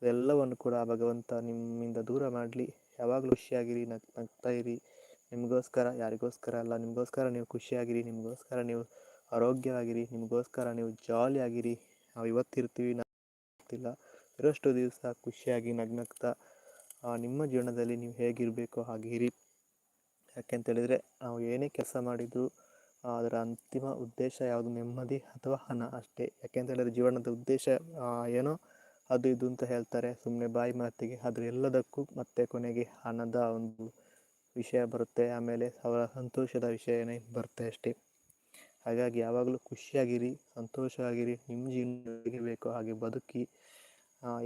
ಅದೆಲ್ಲವನ್ನು ಕೂಡ ಭಗವಂತ ನಿಮ್ಮಿಂದ ದೂರ ಮಾಡಲಿ. ಯಾವಾಗಲೂ ಖುಷಿಯಾಗಿರಿ, ನಗ್, ನಗ್ತಾ ಇರಿ. ನಿಮಗೋಸ್ಕರ, ಯಾರಿಗೋಸ್ಕರ ಅಲ್ಲ, ನಿಮಗೋಸ್ಕರ ನೀವು ಖುಷಿಯಾಗಿರಿ, ನಿಮಗೋಸ್ಕರ ನೀವು ಆರೋಗ್ಯವಾಗಿರಿ, ನಿಮಗೋಸ್ಕರ ನೀವು ಜಾಲಿಯಾಗಿರಿ ನಾವು ಇವತ್ತಿರ್ತೀವಿ ಗೊತ್ತಿಲ್ಲ ಇರೋಷ್ಟು ದಿವಸ ಖುಷಿಯಾಗಿ ನಗ್ನಗ್ತಾ ನಿಮ್ಮ ಜೀವನದಲ್ಲಿ ನೀವು ಹೇಗಿರಬೇಕು ಹಾಗೆ ಇರಿ. ಯಾಕೆಂತೇಳಿದರೆ ನಾವು ಏನೇ ಕೆಲಸ ಮಾಡಿದರೂ ಅದರ ಅಂತಿಮ ಉದ್ದೇಶ ಯಾವುದು? ನೆಮ್ಮದಿ ಅಥವಾ ಹಣ ಅಷ್ಟೇ. ಯಾಕೆಂತೇಳಿದರೆ ಜೀವನದ ಉದ್ದೇಶ ಏನೋ ಅದು ಇದು ಅಂತ ಹೇಳ್ತಾರೆ. ಸುಮ್ಮನೆ ಬಾಯಿ ಮಾತಿಗೆ. ಆದರೆ ಎಲ್ಲದಕ್ಕೂ ಮತ್ತೆ ಕೊನೆಗೆ ಹಣದ ಒಂದು ವಿಷಯ ಬರುತ್ತೆ. ಆಮೇಲೆ ಅವರ ಸಂತೋಷದ ವಿಷಯನೇ ಬರುತ್ತೆ ಅಷ್ಟೇ. ಹಾಗಾಗಿ ಯಾವಾಗಲೂ ಖುಷಿಯಾಗಿರಿ, ಸಂತೋಷವಾಗಿರಿ. ನಿಮ್ಮ ಜೀವನ ಬೇಕೋ ಹಾಗೆ ಬದುಕಿ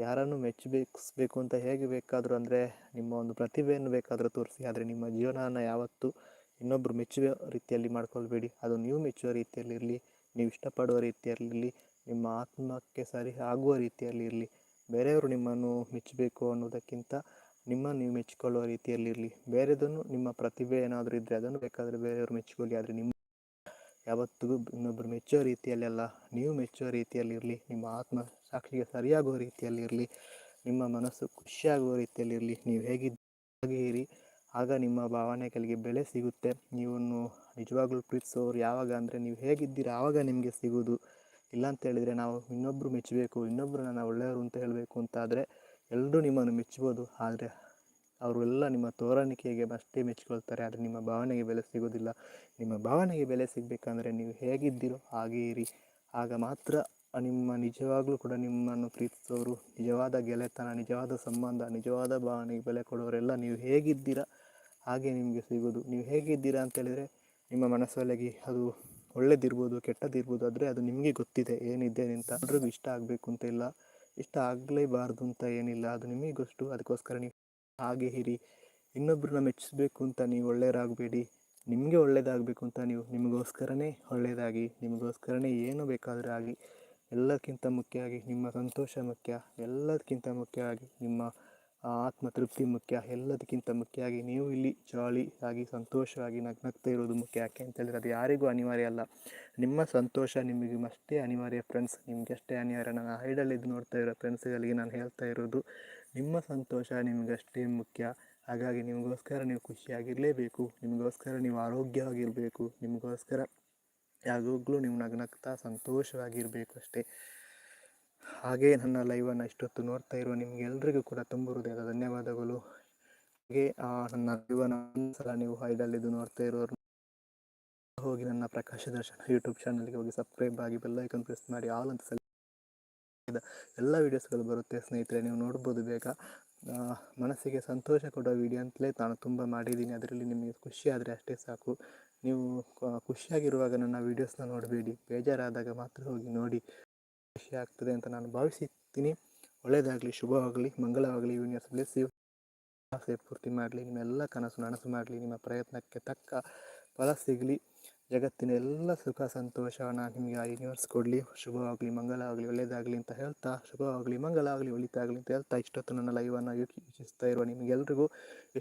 ಯಾರನ್ನು ಮೆಚ್ಚಬೇಕಿಸ್ಬೇಕು ಅಂತ ಹೇಗೆ ಬೇಕಾದರೂ ಅಂದರೆ ನಿಮ್ಮ ಒಂದು ಪ್ರತಿಭೆಯನ್ನು ಬೇಕಾದರೂ ತೋರಿಸಿ. ಆದರೆ ನಿಮ್ಮ ಜೀವನವನ್ನು ಯಾವತ್ತೂ ಇನ್ನೊಬ್ಬರು ಮೆಚ್ಚುವ ರೀತಿಯಲ್ಲಿ ಮಾಡ್ಕೊಳ್ಬೇಡಿ. ಅದು ನೀವು ಮೆಚ್ಚುವ ರೀತಿಯಲ್ಲಿರಲಿ ನೀವು ಇಷ್ಟಪಡುವ ರೀತಿಯಲ್ಲಿರಲಿ ನಿಮ್ಮ ಆತ್ಮಕ್ಕೆ ಸರಿ ಆಗುವ ರೀತಿಯಲ್ಲಿ ಇರಲಿ. ಬೇರೆಯವರು ನಿಮ್ಮನ್ನು ಮೆಚ್ಚಬೇಕು ಅನ್ನೋದಕ್ಕಿಂತ ನಿಮ್ಮನ್ನು ನೀವು ಮೆಚ್ಚಿಕೊಳ್ಳುವ ರೀತಿಯಲ್ಲಿರಲಿ ಬೇರೆದನ್ನು ನಿಮ್ಮ ಪ್ರತಿಭೆ ಏನಾದರೂ ಇದ್ದರೆ ಅದನ್ನು ಬೇಕಾದರೆ ಬೇರೆಯವರು ಮೆಚ್ಚಿಕೊಳ್ಳಿ. ಆದರೆ ನಿಮ್ಮ ಯಾವತ್ತಿಗೂ ಇನ್ನೊಬ್ಬರು ಮೆಚ್ಚುವ ರೀತಿಯಲ್ಲೆಲ್ಲ, ನೀವು ಮೆಚ್ಚುವ ರೀತಿಯಲ್ಲಿರಲಿ ನಿಮ್ಮ ಆತ್ಮ ಸಾಕ್ಷಿಗೆ ಸರಿಯಾಗುವ ರೀತಿಯಲ್ಲಿರಲಿ, ನಿಮ್ಮ ಮನಸ್ಸು ಖುಷಿಯಾಗುವ ರೀತಿಯಲ್ಲಿರಲಿ, ನೀವು ಹೇಗಿದ್ದ ಇರಿ, ಆಗ ನಿಮ್ಮ ಭಾವನೆಗಳಿಗೆ ಬೆಲೆ ಸಿಗುತ್ತೆ. ನೀವನ್ನು ನಿಜವಾಗ್ಲೂ ಪ್ರೀತಿಸೋರು ಯಾವಾಗ ಅಂದರೆ ನೀವು ಹೇಗಿದ್ದೀರಾ ಆವಾಗ ನಿಮಗೆ ಸಿಗೋದು ಇಲ್ಲ ಅಂತ ಹೇಳಿದರೆ ನಾವು ಇನ್ನೊಬ್ಬರು ಮೆಚ್ಚಬೇಕು ಇನ್ನೊಬ್ಬರು ನಾನು ಒಳ್ಳೆಯವರು ಅಂತ ಹೇಳಬೇಕು ಅಂತ ಆದರೆ ಎಲ್ಲರೂ ನಿಮ್ಮನ್ನು ಮೆಚ್ಚಬೋದು ಆದರೆ ಅವರೆಲ್ಲ ನಿಮ್ಮ ತೋರಣಿಕೆಗೆ ಅಷ್ಟೇ ಮೆಚ್ಚಿಕೊಳ್ತಾರೆ ಆದರೆ ನಿಮ್ಮ ಭಾವನೆಗೆ ಬೆಲೆ ಸಿಗೋದಿಲ್ಲ ನಿಮ್ಮ ಭಾವನೆಗೆ ಬೆಲೆ ಸಿಗಬೇಕಂದ್ರೆ ನೀವು ಹೇಗಿದ್ದೀರೋ ಹಾಗೇ ಇರಿ. ಆಗ ಮಾತ್ರ ನಿಮ್ಮ ನಿಜವಾಗ್ಲೂ ಕೂಡ ನಿಮ್ಮನ್ನು ಪ್ರೀತಿಸೋರು ನಿಜವಾದ ಗೆಳೆತನ, ನಿಜವಾದ ಸಂಬಂಧ, ನಿಜವಾದ ಭಾವನೆಗೆ ಬೆಲೆ ಕೊಡೋರೆಲ್ಲ ನೀವು ಹೇಗಿದ್ದೀರಾ? ಹಾಗೆ ನಿಮಗೆ ಸಿಗೋದು ನೀವು ಹೇಗಿದ್ದೀರಾ ಅಂತೇಳಿದರೆ ನಿಮ್ಮ ಮನಸ್ಸೊಳಗೆ ಅದು ಒಳ್ಳೇದಿರ್ಬೋದು, ಕೆಟ್ಟದಿರ್ಬೋದು, ಆದರೆ ಅದು ನಿಮಗೆ ಗೊತ್ತಿದೆ. ಏನಿದೆ ಅಂತ ಎಲ್ರಿಗೂ ಇಷ್ಟ ಆಗಬೇಕು ಅಂತ ಇಲ್ಲ. ಇಷ್ಟ ಆಗಲೇಬಾರ್ದು ಅಂತ ಏನಿಲ್ಲ. ಅದು ನಿಮಗೊಷ್ಟು ಅದಕ್ಕೋಸ್ಕರ ನೀವು ಹಾಗೆ ಹಿರಿ ಇನ್ನೊಬ್ಬರನ್ನ ಮೆಚ್ಚಿಸ್ಬೇಕು ಅಂತ ನೀವು ಒಳ್ಳೆಯರಾಗಬೇಡಿ ನಿಮಗೆ ಒಳ್ಳೆಯದಾಗಬೇಕು ಅಂತ ನೀವು. ನಿಮಗೋಸ್ಕರನೇ ಒಳ್ಳೆಯದಾಗಿ. ನಿಮಗೋಸ್ಕರನೇ ಏನು ಬೇಕಾದರೂ ಆಗಿ. ಎಲ್ಲಕ್ಕಿಂತ ಮುಖ್ಯವಾಗಿ ನಿಮ್ಮ ಸಂತೋಷ ಮುಖ್ಯ ಎಲ್ಲದಕ್ಕಿಂತ ಮುಖ್ಯವಾಗಿ ನಿಮ್ಮ ಆತ್ಮ ತೃಪ್ತಿ ಮುಖ್ಯ ಎಲ್ಲದಕ್ಕಿಂತ ಮುಖ್ಯವಾಗಿ ನೀವು ಇಲ್ಲಿ ಜಾಳಿ ಆಗಿ, ಸಂತೋಷವಾಗಿ ನಗ್ನಗ್ತಾ ಇರೋದು ಮುಖ್ಯ. ಯಾಕೆ ಅಂತೇಳಿದ್ರೆ ಅದು ಯಾರಿಗೂ ಅನಿವಾರ್ಯ ಅಲ್ಲ. ನಿಮ್ಮ ಸಂತೋಷ ನಿಮಗೆ ಅಷ್ಟೇ ಅನಿವಾರ್ಯ ಫ್ರೆಂಡ್ಸ್ ನಿಮಗೆ ಅಷ್ಟೇ ಅನಿವಾರ್ಯ. ನಾನು ಹೈಡಲ್ಲಿದ್ದು ನೋಡ್ತಾ ಇರೋ ಫ್ರೆಂಡ್ಸ್ಗಳಿಗೆ ನಾನು ಹೇಳ್ತಾ ಇರೋದು, ನಿಮ್ಮ ಸಂತೋಷ ನಿಮಗಷ್ಟೇ ಮುಖ್ಯ. ಹಾಗಾಗಿ ನಿಮಗೋಸ್ಕರ ನೀವು ಖುಷಿಯಾಗಿರಲೇಬೇಕು, ನಿಮಗೋಸ್ಕರ ನೀವು ಆರೋಗ್ಯವಾಗಿರಬೇಕು, ನಿಮಗೋಸ್ಕರ ಯಾವಾಗಲೂ ನೀವು ನಗ್ನಗ್ತಾ ಸಂತೋಷವಾಗಿರಬೇಕು ಅಷ್ಟೇ. ಹಾಗೆ ನನ್ನ ಲೈವನ್ನು ಇಷ್ಟೊತ್ತು ನೋಡ್ತಾ ಇರುವ ನಿಮಗೆಲ್ಲರಿಗೂ ಕೂಡ ತುಂಬ ಹೃದಯದ ಧನ್ಯವಾದಗಳು. ಹಾಗೆ ನನ್ನ ಲೈವನ್ನು ಸಲ ನೀವು ಹೈಡಲ್ಲಿದ್ದು ನೋಡ್ತಾ ಇರೋರು ಹೋಗಿ ನನ್ನ ಪ್ರಕಾಶ ದರ್ಶನ ಯೂಟ್ಯೂಬ್ ಚಾನಲ್ಗೆ ಹೋಗಿ ಸಬ್ಸ್ಕ್ರೈಬ್ ಆಗಿ ಬೆಲ್ ಐಕನ್ ಪ್ರೆಸ್ ಮಾಡಿ ಆಲ್ ಅಂತ ಎಲ್ಲ ವೀಡಿಯೋಸ್ಗಳು ಬರುತ್ತೆ ಸ್ನೇಹಿತರೆ, ನೀವು ನೋಡ್ಬೋದು ಬೇಗ. ಮನಸ್ಸಿಗೆ ಸಂತೋಷ ಕೊಡೋ ವಿಡಿಯೋ ಅಂತಲೇ ನಾನು ತುಂಬ ಮಾಡಿದ್ದೀನಿ. ಅದರಲ್ಲಿ ನಿಮಗೆ ಖುಷಿ ಆದರೆ ಅಷ್ಟೇ ಸಾಕು. ನೀವು ಖುಷಿಯಾಗಿರುವಾಗ ನನ್ನ ವೀಡಿಯೋಸ್ನ ನೋಡಬೇಡಿ. ಬೇಜಾರಾದಾಗ ಮಾತ್ರ ಹೋಗಿ ನೋಡಿ. ಖುಷಿ ಆಗ್ತದೆ ಅಂತ ನಾನು ಭಾವಿಸುತ್ತೀನಿ ಒಳ್ಳೆಯದಾಗಲಿ ಶುಭವಾಗಲಿ, ಮಂಗಳವಾಗಲಿ ಯೂನಿವರ್ಸ್ ಬ್ಲೆಸ್ ಯು ಆಸೆ ಪೂರ್ತಿ ಮಾಡಲಿ. ನಿಮ್ಮೆಲ್ಲ ಕನಸು ನನಸು ಮಾಡಲಿ. ನಿಮ್ಮ ಪ್ರಯತ್ನಕ್ಕೆ ತಕ್ಕ ಫಲ ಸಿಗಲಿ. ಜಗತ್ತಿನ ಎಲ್ಲ ಸುಖ ಸಂತೋಷವನ್ನು ನಿಮಗೆ ಆ ಯೂನಿವರ್ಸ್ ಕೊಡಲಿ. ಶುಭವಾಗಲಿ, ಮಂಗಳವಾಗಲಿ, ಒಳ್ಳೆಯದಾಗಲಿ ಅಂತ ಹೇಳ್ತಾ, ಶುಭವಾಗಲಿ, ಮಂಗಳವಾಗಲಿ, ಒಳಿತಾಗಲಿ ಅಂತ ಹೇಳ್ತಾ ಇಷ್ಟೊತ್ತು ನನ್ನ ಲೈವನ್ನು ವೀಕ್ಷಿಸ್ತಾ ಇರುವ ನಿಮಗೆಲ್ರಿಗೂ,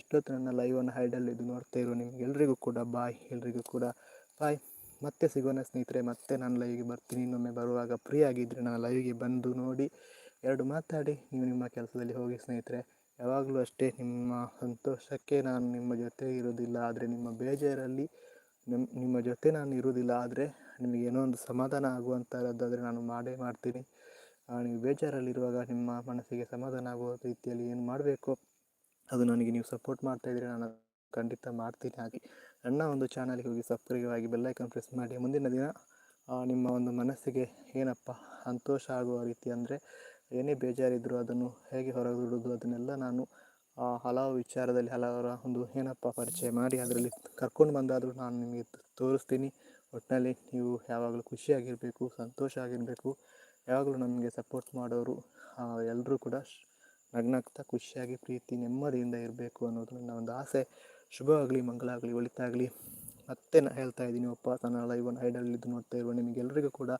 ಇಷ್ಟೊತ್ತು ನನ್ನ ಲೈವನ್ನು ಹೈಡಲ್ಲಿ ಇದು ನೋಡ್ತಾ ಇರುವ ನಿಮಗೆಲ್ರಿಗೂ ಕೂಡ ಬಾಯ್ ಎಲ್ರಿಗೂ ಕೂಡ ಬಾಯ್ ಮತ್ತೆ ಸಿಗೋಣ ಸ್ನೇಹಿತರೆ, ಮತ್ತೆ ನಾನು ಲೈವ್ಗೆ ಬರ್ತೀನಿ. ಇನ್ನೊಮ್ಮೆ ಬರುವಾಗ ಫ್ರೀ ಆಗಿದ್ದರೆ ನನ್ನ ಲೈವ್ಗೆ ಬಂದು ನೋಡಿ, ಎರಡು ಮಾತಾಡಿ. ನೀವು ನಿಮ್ಮ ಕೆಲಸದಲ್ಲಿ ಹೋಗಿ ಸ್ನೇಹಿತರೆ, ಯಾವಾಗಲೂ ಅಷ್ಟೇ ನಿಮ್ಮ ಸಂತೋಷಕ್ಕೆ ನಾನು ನಿಮ್ಮ ಜೊತೆ ಇರೋದಿಲ್ಲ ಆದರೆ ನಿಮ್ಮ ಬೇಜಾರಲ್ಲಿ ನಿಮ್ಮ ನಿಮ್ಮ ಜೊತೆ ನಾನು ಇರುವುದಿಲ್ಲ, ಆದರೆ ನಿಮಗೆ ಏನೋ ಒಂದು ಸಮಾಧಾನ ಆಗುವಂಥದ್ದಾದರೆ ನಾನು ಮಾಡೇ ಮಾಡ್ತೀನಿ. ನೀವು ಬೇಜಾರಲ್ಲಿರುವಾಗ ನಿಮ್ಮ ಮನಸ್ಸಿಗೆ ಸಮಾಧಾನ ಆಗುವ ರೀತಿಯಲ್ಲಿ ಏನು ಮಾಡಬೇಕು, ಅದು ನನಗೆ ನೀವು ಸಪೋರ್ಟ್ ಮಾಡ್ತಾ ಇದ್ರೆ ನಾನು ಖಂಡಿತ ಮಾಡ್ತೀನಿ. ಹಾಗೆ ನನ್ನ ಒಂದು ಚಾನಲ್ಗೆ ಹೋಗಿ ಸಬ್ಸ್ಕ್ರೈಬ್ ಆಗಿ ಬೆಲ್ಲೈಕನ್ ಪ್ರೆಸ್ ಮಾಡಿ. ಮುಂದಿನ ದಿನ ನಿಮ್ಮ ಒಂದು ಮನಸ್ಸಿಗೆ ಏನಪ್ಪ ಸಂತೋಷ ಆಗುವ ರೀತಿ ಅಂದರೆ ಏನೇ ಬೇಜಾರಿದ್ದರೂ ಅದನ್ನು ಹೇಗೆ ಹೊರಗಿಡೋದು ಅದನ್ನೆಲ್ಲ ನಾನು ಹಲವು ವಿಚಾರದಲ್ಲಿ ಹಲವರ ಒಂದು ಏನಪ್ಪ ಪರಿಚಯ ಮಾಡಿ ಅದರಲ್ಲಿ ಕರ್ಕೊಂಡು ಬಂದಾದರೂ ನಾನು ನಿಮಗೆ ತೋರಿಸ್ತೀನಿ. ಒಟ್ಟಿನಲ್ಲಿ ನೀವು ಯಾವಾಗಲೂ ಖುಷಿಯಾಗಿರಬೇಕು, ಸಂತೋಷ ಆಗಿರಬೇಕು. ಯಾವಾಗಲೂ ನಮಗೆ ಸಪೋರ್ಟ್ ಮಾಡೋರು ಎಲ್ಲರೂ ಕೂಡ ನಗ್ನಗ್ತಾ, ಖುಷಿಯಾಗಿ, ಪ್ರೀತಿ, ನೆಮ್ಮದಿಯಿಂದ ಇರಬೇಕು ಅನ್ನೋದು ನನ್ನ ಒಂದು ಆಸೆ. ಶುಭವಾಗಲಿ ಮಂಗಳಾಗಲಿ ಒಳಿತಾಗಲಿ. ಮತ್ತೆ ನಾನು ಹೇಳ್ತಾ ಇದ್ದೀನಿ, ಒಪ್ಪ ನನ್ನ ಲೈವನ್ನು ಇದು ನೋಡ್ತಾ ಇರುವ ನಿಮಗೆಲ್ಲರಿಗೂ ಕೂಡ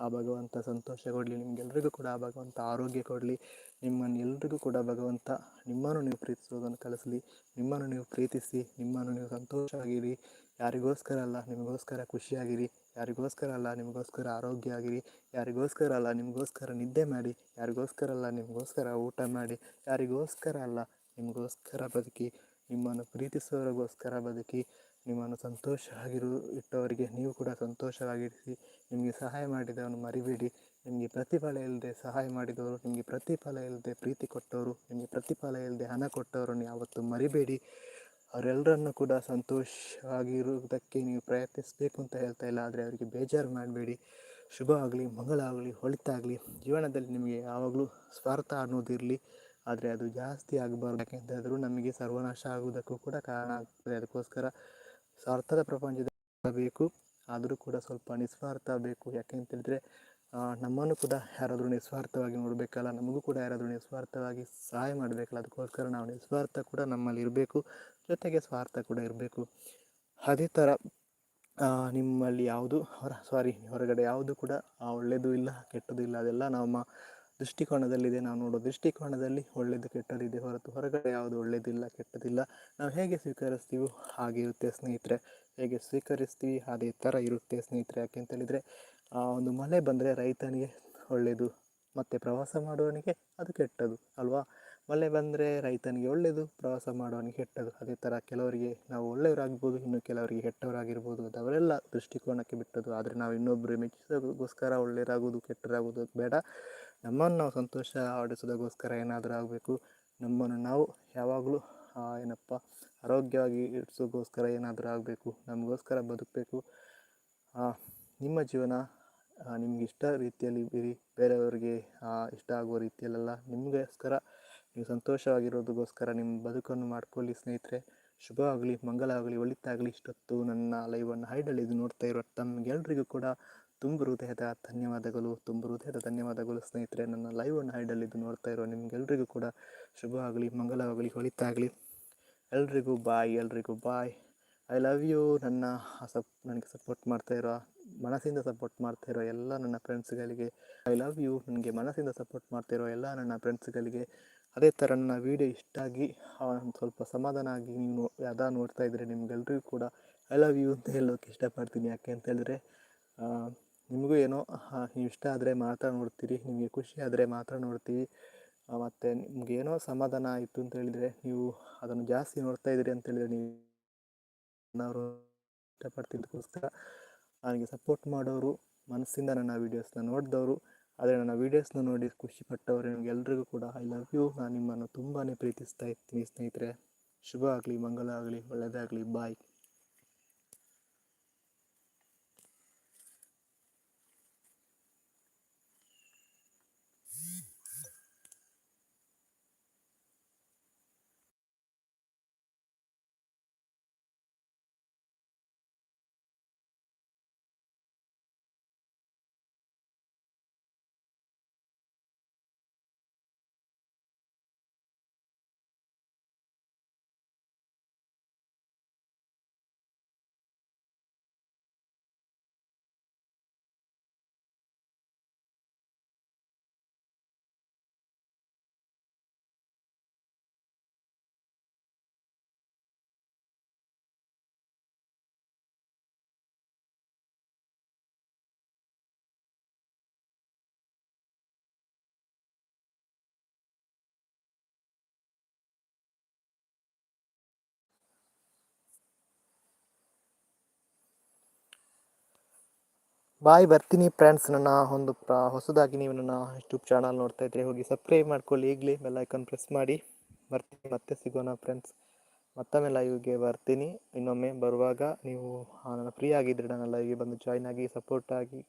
ಆ ಭಗವಂತ ಸಂತೋಷ ಕೊಡಲಿ, ನಿಮಗೆಲ್ರಿಗೂ ಕೂಡ ಆ ಭಗವಂತ ಆರೋಗ್ಯ ಕೊಡಲಿ, ನಿಮ್ಮನ್ನು ಎಲ್ರಿಗೂ ಕೂಡ ಭಗವಂತ ನಿಮ್ಮನ್ನು ನೀವು ಪ್ರೀತಿಸೋದನ್ನು ಕಲಿಸಲಿ, ನಿಮ್ಮನ್ನು ನೀವು ಪ್ರೀತಿಸಿ, ನಿಮ್ಮನ್ನು ನೀವು ಸಂತೋಷವಾಗಿರಿ. ಯಾರಿಗೋಸ್ಕರ ಅಲ್ಲ, ನಿಮಗೋಸ್ಕರ ಖುಷಿಯಾಗಿರಿ. ಯಾರಿಗೋಸ್ಕರ ಅಲ್ಲ, ನಿಮಗೋಸ್ಕರ ಆರೋಗ್ಯ ಆಗಿರಿ. ಯಾರಿಗೋಸ್ಕರ ಅಲ್ಲ, ನಿಮಗೋಸ್ಕರ ನಿದ್ದೆ ಮಾಡಿ. ಯಾರಿಗೋಸ್ಕರ ಅಲ್ಲ, ನಿಮಗೋಸ್ಕರ ಊಟ ಮಾಡಿ. ಯಾರಿಗೋಸ್ಕರ ಅಲ್ಲ, ನಿಮಗೋಸ್ಕರ ಬದುಕಿ. ನಿಮ್ಮನ್ನು ಪ್ರೀತಿಸೋರಿಗೋಸ್ಕರ ಬದುಕಿ. ನಿಮ್ಮನ್ನು ಸಂತೋಷವಾಗಿರು ಇಟ್ಟವರಿಗೆ ನೀವು ಕೂಡ ಸಂತೋಷವಾಗಿರಿಸಿ. ನಿಮಗೆ ಸಹಾಯ ಮಾಡಿದವನು ಮರಿಬೇಡಿ. ನಿಮಗೆ ಪ್ರತಿಫಲ ಇಲ್ಲದೆ ಸಹಾಯ ಮಾಡಿದವರು, ನಿಮಗೆ ಪ್ರತಿಫಲ ಇಲ್ಲದೆ ಪ್ರೀತಿ ಕೊಟ್ಟವರು, ನಿಮಗೆ ಪ್ರತಿಫಲ ಇಲ್ಲದೆ ಹಣ ಕೊಟ್ಟವರನ್ನು ಯಾವತ್ತೂ ಮರಿಬೇಡಿ. ಅವರೆಲ್ಲರನ್ನು ಕೂಡ ಸಂತೋಷವಾಗಿರುವುದಕ್ಕೆ ನೀವು ಪ್ರಯತ್ನಿಸಬೇಕು ಅಂತ ಹೇಳ್ತಾ ಇಲ್ಲ, ಆದರೆ ಅವರಿಗೆ ಬೇಜಾರು ಮಾಡಬೇಡಿ. ಶುಭ ಆಗಲಿ, ಮಂಗಳ ಆಗಲಿ ಒಳಿತಾಗಲಿ ಜೀವನದಲ್ಲಿ ನಿಮಗೆ ಯಾವಾಗಲೂ ಸ್ವಾರ್ಥ ಅನ್ನೋದಿರಲಿ, ಆದರೆ ಅದು ಜಾಸ್ತಿ ಆಗಬಾರ್ದು. ಯಾಕೆಂತಾದರೂ ನಮಗೆ ಸರ್ವನಾಶ ಆಗುವುದಕ್ಕೂ ಕೂಡ ಕಾರಣ ಆಗ್ತದೆ. ಅದಕ್ಕೋಸ್ಕರ ಸ್ವಾರ್ಥದ ಪ್ರಪಂಚದಲ್ಲಿ ಬೇಕು? ಆದರೂ ಕೂಡ ಸ್ವಲ್ಪ ನಿಸ್ವಾರ್ಥ ಬೇಕು. ಯಾಕೆ ಅಂತೇಳಿದರೆ ನಮ್ಮನ್ನು ಕೂಡ ಯಾರಾದರೂ ನಿಸ್ವಾರ್ಥವಾಗಿ ನೋಡಬೇಕಲ್ಲ, ನಮಗೂ ಕೂಡ ಯಾರಾದರೂ ನಿಸ್ವಾರ್ಥವಾಗಿ ಸಹಾಯ ಮಾಡಬೇಕಲ್ಲ, ಅದಕ್ಕೋಸ್ಕರ ನಾವು ನಿಸ್ವಾರ್ಥ ಕೂಡ ನಮ್ಮಲ್ಲಿ ಇರಬೇಕು, ಜೊತೆಗೆ ಸ್ವಾರ್ಥ ಕೂಡ ಇರಬೇಕು. ಅದೇ ಥರ ನಿಮ್ಮಲ್ಲಿ ಯಾವುದು, ಹೊರ ಸಾರಿ ಹೊರಗಡೆ ಯಾವುದು ಕೂಡ ಒಳ್ಳೆಯದು ಇಲ್ಲ, ಕೆಟ್ಟದ್ದು ಇಲ್ಲ, ಅದೆಲ್ಲ ನಮ್ಮ ದೃಷ್ಟಿಕೋನದಲ್ಲಿದೆ. ನಾವು ನೋಡೋ ದೃಷ್ಟಿಕೋನದಲ್ಲಿ ಒಳ್ಳೆಯದು ಕೆಟ್ಟದಿದೆ ಹೊರತು ಹೊರಗಡೆ ಯಾವುದು ಒಳ್ಳೆಯದಿಲ್ಲ ಕೆಟ್ಟದಿಲ್ಲ. ನಾವು ಹೇಗೆ ಸ್ವೀಕರಿಸ್ತೀವೋ ಹಾಗೆ ಇರುತ್ತೆ ಸ್ನೇಹಿತರೆ. ಹೇಗೆ ಸ್ವೀಕರಿಸ್ತೀವಿ ಅದೇ ಥರ ಇರುತ್ತೆ ಸ್ನೇಹಿತರೆ. ಯಾಕೆ ಅಂತೇಳಿದರೆ, ಆ ಒಂದು ಮಳೆ ಬಂದರೆ ರೈತನಿಗೆ ಒಳ್ಳೆಯದು ಮತ್ತು ಪ್ರವಾಸ ಮಾಡುವವನಿಗೆ ಅದು ಕೆಟ್ಟದು, ಅಲ್ವಾ? ಮಳೆ ಬಂದರೆ ರೈತನಿಗೆ ಒಳ್ಳೆಯದು ಪ್ರವಾಸ ಮಾಡುವವನಿಗೆ ಕೆಟ್ಟದು. ಅದೇ ಥರ ಕೆಲವರಿಗೆ ನಾವು ಒಳ್ಳೆಯವರಾಗ್ಬೋದು, ಇನ್ನು ಕೆಲವರಿಗೆ ಕೆಟ್ಟವರಾಗಿರ್ಬೋದು ಅದು ಅವರೆಲ್ಲ ದೃಷ್ಟಿಕೋನಕ್ಕೆ ಬಿಟ್ಟದು ಆದರೆ ನಾವು ಇನ್ನೊಬ್ಬರು ಮೆಚ್ಚಿಸೋದಕ್ಕೋಸ್ಕರ ಒಳ್ಳೆಯರಾಗೋದು, ಕೆಟ್ಟರಾಗೋದು ಬೇಡ. ನಮ್ಮನ್ನು ನಾವು ಸಂತೋಷ ಆಡಿಸೋದಕ್ಕೋಸ್ಕರ ಏನಾದರೂ ಆಗಬೇಕು, ನಮ್ಮನ್ನು ನಾವು ಯಾವಾಗಲೂ ಏನಪ್ಪ, ಆರೋಗ್ಯವಾಗಿ ಇಡಿಸೋಕ್ಕೋಸ್ಕರ ಏನಾದರೂ ಆಗಬೇಕು, ನಮಗೋಸ್ಕರ ಬದುಕಬೇಕು. ನಿಮ್ಮ ಜೀವನ ನಿಮ್ಗೆ ಇಷ್ಟ ರೀತಿಯಲ್ಲಿ ಇರಿ, ಬೇರೆಯವರಿಗೆ ಇಷ್ಟ ಆಗುವ ರೀತಿಯಲ್ಲೆಲ್ಲ ನಿಮಗೋಸ್ಕರ, ನೀವು ಸಂತೋಷವಾಗಿರೋದಕ್ಕೋಸ್ಕರ ನಿಮ್ಮ ಬದುಕನ್ನು ಮಾಡ್ಕೊಳ್ಳಿ ಸ್ನೇಹಿತರೆ. ಶುಭ ಆಗಲಿ, ಮಂಗಳ ಆಗಲಿ, ಒಳಿತಾಗಲಿ. ಇಷ್ಟೊತ್ತು ನನ್ನ ಲೈವನ್ನು ಹೈಡಲ್ಲಿ ಇದು ನೋಡ್ತಾ ಇರೋ ತಮಗೆಲ್ರಿಗೂ ಕೂಡ ತುಂಬ ಹೃದಯದ ಧನ್ಯವಾದಗಳು, ತುಂಬ ಹೃದಯದ ಧನ್ಯವಾದಗಳು ಸ್ನೇಹಿತರೆ. ನನ್ನ ಲೈವ್ ಅನ್ನು ಹೈಡಲ್ಲಿ ಇದು ನೋಡ್ತಾ ಇರೋ ನಿಮಗೆಲ್ರಿಗೂ ಕೂಡ ಶುಭ ಆಗಲಿ ಮಂಗಳವಾಗಲಿ ಒಳಿತಾಗಲಿ ಎಲ್ರಿಗೂ ಬಾಯ್ ಎಲ್ರಿಗೂ ಬಾಯ್ ಐ ಲವ್ ಯು ನನ್ನ ಸಪ್ ನನಗೆ ಸಪೋರ್ಟ್ ಮಾಡ್ತಾ ಇರೋ ಮನಸ್ಸಿಂದ ಸಪೋರ್ಟ್ ಮಾಡ್ತಾ ಇರೋ ಎಲ್ಲ ನನ್ನ ಫ್ರೆಂಡ್ಸ್ಗಳಿಗೆ ಐ ಲವ್ ಯು ನನಗೆ ಮನಸ್ಸಿಂದ ಸಪೋರ್ಟ್ ಮಾಡ್ತಾ ಇರೋ ಎಲ್ಲ ನನ್ನ ಫ್ರೆಂಡ್ಸ್ಗಳಿಗೆ ಅದೇ ಥರ ನನ್ನ ವೀಡಿಯೋ ಇಷ್ಟ ಆಗಿ ಸ್ವಲ್ಪ ಸಮಾಧಾನ ಆಗಿ ನೀವು ಅದ ನೋಡ್ತಾ ಇದ್ದರೆ ನಿಮ್ಗೆಲ್ರಿಗೂ ಕೂಡ ಐ ಲವ್ ಯು ಅಂತ ಹೇಳೋಕ್ಕೆ ಇಷ್ಟಪಡ್ತೀನಿ. ಯಾಕೆ ಅಂತ ಹೇಳಿದ್ರೆ ನಿಮಗೂ ಏನೋ ಇಷ್ಟ ಆದರೆ ಮಾತ್ರ ನೋಡ್ತೀರಿ, ನಿಮಗೆ ಖುಷಿ ಆದರೆ ಮಾತ್ರ ನೋಡ್ತೀವಿ ಮತ್ತು ನಿಮ್ಗೆ ಏನೋ ಸಮಾಧಾನ ಆಯಿತು ಅಂತ ಹೇಳಿದರೆ, ನೀವು ಅದನ್ನು ಜಾಸ್ತಿ ನೋಡ್ತಾ ಇದ್ದೀರಿ ಅಂತ ಹೇಳಿದರೆ ನೀವು ಅವರು ಇಷ್ಟಪಡ್ತಿದ್ದಕ್ಕೋಸ್ಕರ ನನಗೆ ಸಪೋರ್ಟ್ ಮಾಡೋರು, ಮನಸ್ಸಿಂದ ನನ್ನ ವೀಡಿಯೋಸ್ನ ನೋಡಿದವರು, ಆದರೆ ನನ್ನ ವೀಡಿಯೋಸ್ನ ನೋಡಿ ಖುಷಿಪಟ್ಟವರು ನಿಮಗೆಲ್ರಿಗೂ ಕೂಡ. ಐ ಲವ್ ಯು ನಾನು ನಿಮ್ಮನ್ನು ತುಂಬಾ ಪ್ರೀತಿಸ್ತಾ ಇರ್ತೀನಿ ಸ್ನೇಹಿತರೆ. ಶುಭ ಆಗಲಿ, ಮಂಗಳ ಆಗಲಿ ಒಳ್ಳೆಯದಾಗಲಿ ಬಾಯ್ ಬಾಯ್ ಬರ್ತೀನಿ ಫ್ರೆಂಡ್ಸ್. ನನ್ನ ಒಂದು ಪ್ರ, ಹೊಸದಾಗಿ ನೀವು ನನ್ನ ಯೂಟ್ಯೂಬ್ ಚಾನಲ್ ನೋಡ್ತಾ ಇದ್ರೆ ಹೋಗಿ ಸಬ್ಸ್ಕ್ರೈಬ್ ಮಾಡ್ಕೊಳ್ಳಿ. ಈಗಲೇ ಬೆಲ್ ಐಕನ್ ಪ್ರೆಸ್ ಮಾಡಿ. ಬರ್ತೀನಿ ಮತ್ತೆ ಸಿಗೋಣ ಫ್ರೆಂಡ್ಸ್. ಮತ್ತೊಮ್ಮೆ ಲೈವ್ಗೆ ಬರ್ತೀನಿ. ಇನ್ನೊಮ್ಮೆ ಬರುವಾಗ ನೀವು ನನ್ನ ಫ್ರೀ ಆಗಿದ್ದರೆ ನನ್ನ ಲೈವ್ಗೆ ಬಂದು ಜಾಯ್ನ್ ಆಗಿ ಸಪೋರ್ಟ್ ಆಗಿ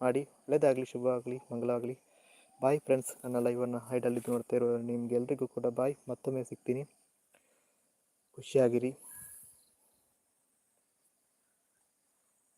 ಮಾಡಿ. ಒಳ್ಳೆಯದಾಗಲಿ ಶುಭ ಆಗಲಿ ಮಂಗಳಾಗಲಿ ಬಾಯ್ ಫ್ರೆಂಡ್ಸ್ ನನ್ನ ಲೈವನ್ನು ಹೈಡಲ್ಲಿ ನೋಡ್ತಾ ಇರೋ ನಿಮ್ಗೆ ಎಲ್ರಿಗೂ ಕೂಡ ಬಾಯ್ ಮತ್ತೊಮ್ಮೆ ಸಿಗ್ತೀನಿ. ಖುಷಿಯಾಗಿರಿ.